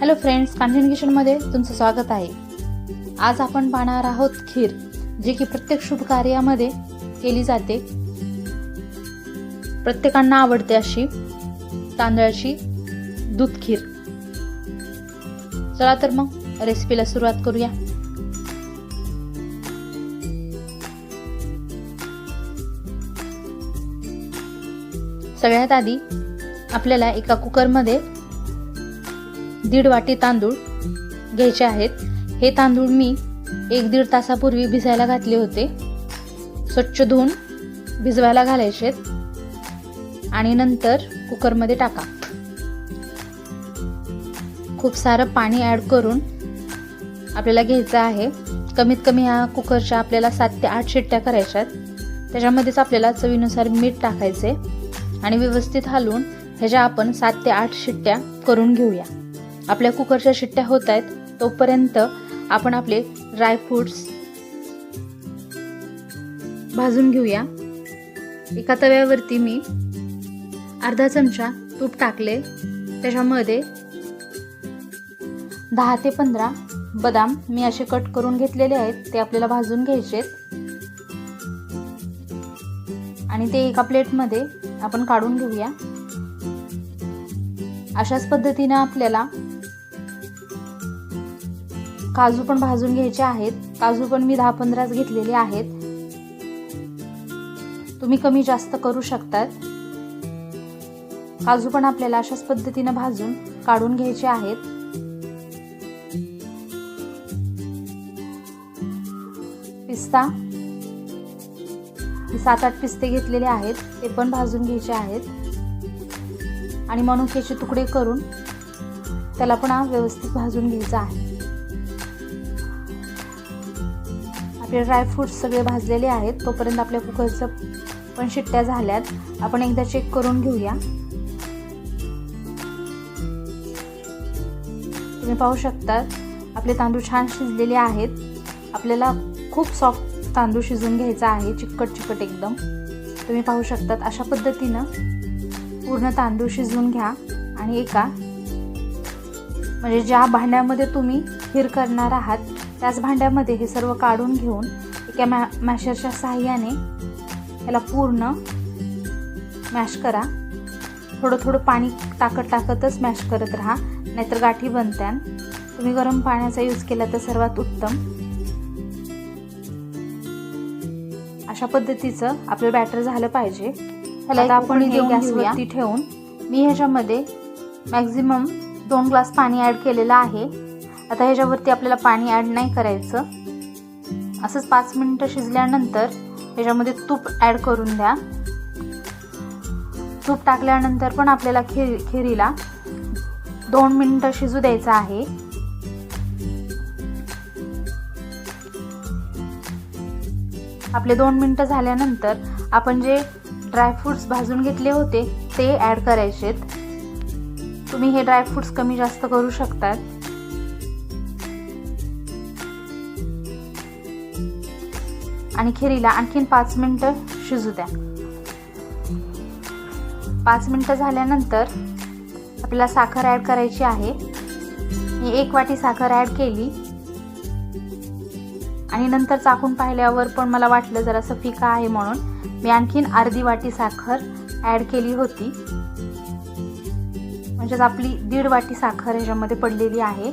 Hello friends Kanchan तुमचं स्वागत आहे. आज आपण पाहणार आहोत खीर जी की प्रत्येक शुभ कार्यामध्ये केली जाते. प्रत्येकांना आवडते अशी तांदळाची दूध खीर. चला तर मग रेसिपीला सुरुवात करूया. सगळ्यात आधी आपल्याला एका कुकरमध्ये दीड वाटी तांदूळ घ्यायचे आहेत. हे तांदूळ मी एक दीड तासापूर्वी भिजायला घातले होते. स्वच्छ धुवून भिजवायला घालायचे आणि नंतर कुकरमध्ये टाका. खूप सारं पाणी ॲड करून आपल्याला घ्यायचं आहे. कमीत कमी ह्या कुकरच्या आपल्याला सात ते आठ शिट्ट्या करायच्या आहेत. त्याच्यामध्येच आपल्याला चवीनुसार मीठ टाकायचे आणि व्यवस्थित हलवून ह्याच्या आपण सात ते आठ शिट्ट्या करून घेऊया. आपल्या कुकरच्या शिट्ट्या होत आहेत तोपर्यंत आपण आपले ड्रायफ्रूट्स भाजून घेऊया. एका तव्यावरती मी अर्धा चमचा तूप टाकले. त्याच्यामध्ये दहा ते पंधरा बदाम मी असे कट करून घेतलेले आहेत ते आपल्याला भाजून घ्यायचे आणि ते एका प्लेटमध्ये आपण काढून घेऊया. अशाच पद्धतीनं आपल्याला काजू पण भाजून घ्यायचे आहेत. काजू पण मी दहा पंधराच घेतलेले आहेत. तुम्ही कमी जास्त करू शकतात. काजू पण आपल्याला अशाच पद्धतीने भाजून काढून घ्यायचे आहेत. पिस्ता. सात आठ पिस्ते घेतलेले आहेत. ते पण भाजून घ्यायचे आहेत. आणि मनुक्याचे तुकडे करून त्याला पण व्यवस्थित भाजून घ्यायचं आहे. आपले ड्रायफ्रूट्स सगळे भाजलेले आहेत तोपर्यंत आपल्या कुकरचं पण शिट्ट्या झाल्यात. आपण एकदा चेक करून घेऊया. तुम्ही पाहू शकता आपले तांदूळ छान शिजलेले आहेत. आपल्याला खूप सॉफ्ट तांदूळ शिजून घ्यायचा आहे चिकट चिकट एकदम. तुम्ही पाहू शकतात अशा पद्धतीनं पूर्ण तांदूळ शिजवून घ्या. आणि एका म्हणजे ज्या भांड्यामध्ये तुम्ही खीर करणार आहात त्याच भांड्यामध्ये हे सर्व काढून घेऊन एका मॅ मॅशरच्या साहाय्याने याला पूर्ण मॅश करा. थोडं थोडं पाणी टाकत टाकतच मॅश करत राहा नाहीतर गाठी बनत्यान. तुम्ही गरम पाण्याचा यूज केला तर सर्वात उत्तम. अशा पद्धतीचं आपलं बॅटर झालं पाहिजे. आता आपण गॅसवरती ठेवून मी ह्याच्यामध्ये मॅक्झिमम दोन ग्लास पाणी ॲड केलेलं आहे. आता ह्याच्यावरती आपल्याला पाणी ॲड नाही करायचं. असंच पाच मिनटं शिजल्यानंतर ह्याच्यामध्ये तूप ॲड करून द्या. तूप टाकल्यानंतर पण आपल्याला खीर खिरीला दोन मिनटं शिजू द्यायचं आहे. आपले दोन मिनटं झाल्यानंतर आपण जे ड्रायफ्रूट्स भाजून घेतले होते ते ॲड करायचेत. तुम्ही हे ड्रायफ्रूट्स कमी जास्त करू शकतात. आणि खिरीला आणखीन पाच मिनटं शिजू द्या. पाच मिनटं झाल्यानंतर आपल्याला साखर ॲड करायची आहे. मी एक वाटी साखर ॲड केली. आणि नंतर चाकून पाहिल्यावर पण मला वाटलं जरासं फिका आहे म्हणून मी आणखीन अर्धी वाटी साखर ॲड केली होती. म्हणजेच आपली दीड वाटी साखर ह्याच्यामध्ये पडलेली आहे.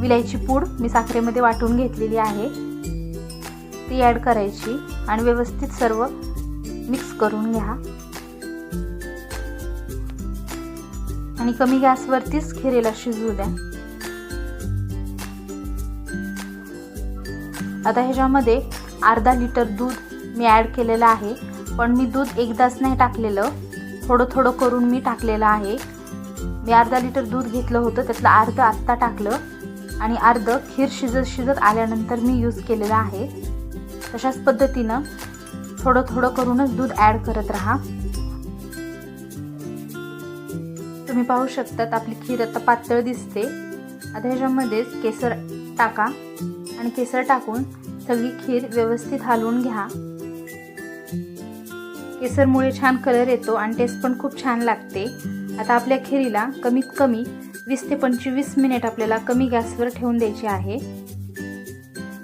विलायची पूड मी साखरेमध्ये वाटून घेतलेली आहे. ती ॲड करायची आणि व्यवस्थित सर्व मिक्स करून घ्या. आणि कमी गॅसवरतीच खिरेला शिजवू द्या. आता ह्याच्यामध्ये अर्धा लिटर दूध मी ॲड केलेलं आहे. पण मी दूध एकदाच नाही टाकलेलं. थोडं थोडं करून मी टाकलेलं आहे. मी अर्धा लिटर दूध घेतलं होतं त्यातलं अर्धं आत्ता टाकलं. आणि अर्धं खीर शिजत शिजत आल्यानंतर मी यूज केलेलं आहे. तशाच पद्धतीनं थोडं थोडं करूनच दूध ॲड करत राहा. तुम्ही पाहू शकतात आपली खीर आता पातळ दिसते. आता ह्याच्यामध्येच केसर टाका आणि केसर टाकून सगळी खीर व्यवस्थित हलवून घ्या. केसरमुळे छान कलर येतो आणि टेस्ट पण खूप छान लागते. आता आपल्या खिरीला कमीत कमी वीस ते पंचवीस मिनिट आपल्याला कमी गॅसवर ठेवून द्यायची आहे.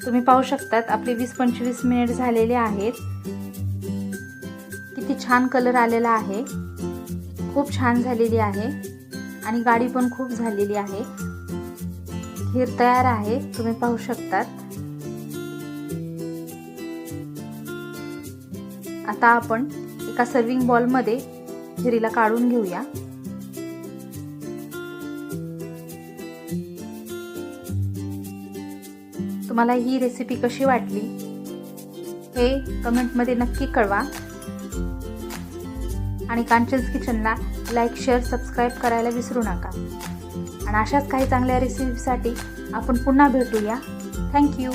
तुम्ही पाहू शकतात आपले वीस पंचवीस मिनिट झालेले आहेत. किती छान कलर आलेला आहे. खूप छान झालेली आहे. आणि गाडी पण खूप झालेली आहे. खीर तयार आहे तुम्ही पाहू शकतात. आता आपण एका सर्विंग बॉलमध्ये खिरीला काढून घेऊया. तुम्हाला ही रेसिपी कशी वाटली हे कमेंटमध्ये नक्की कळवा. आणि कांचन्स किचनला लाईक शेअर सबस्क्राईब करायला विसरू नका. आणि अशाच काही चांगल्या रेसिपीसाठी आपण पुन्हा भेटूया. थँक्यू